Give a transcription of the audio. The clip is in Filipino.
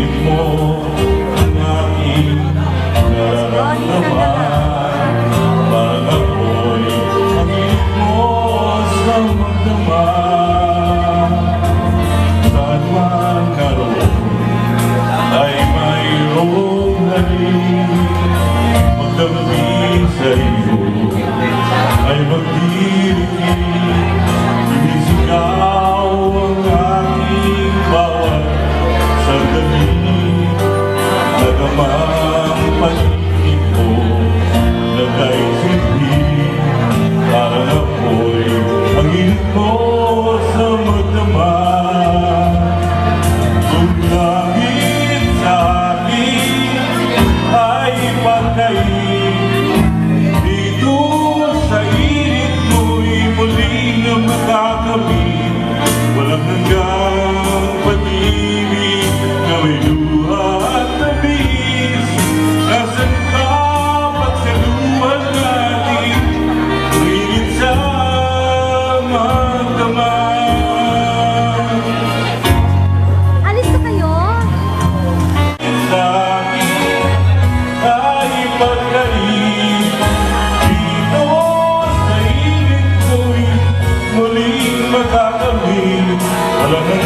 pilit mo ang aking nararamdaman Parang ako'y ang mo sa magdamag Saan man naroon ay mayroong halik. Magdamig ang Salomão.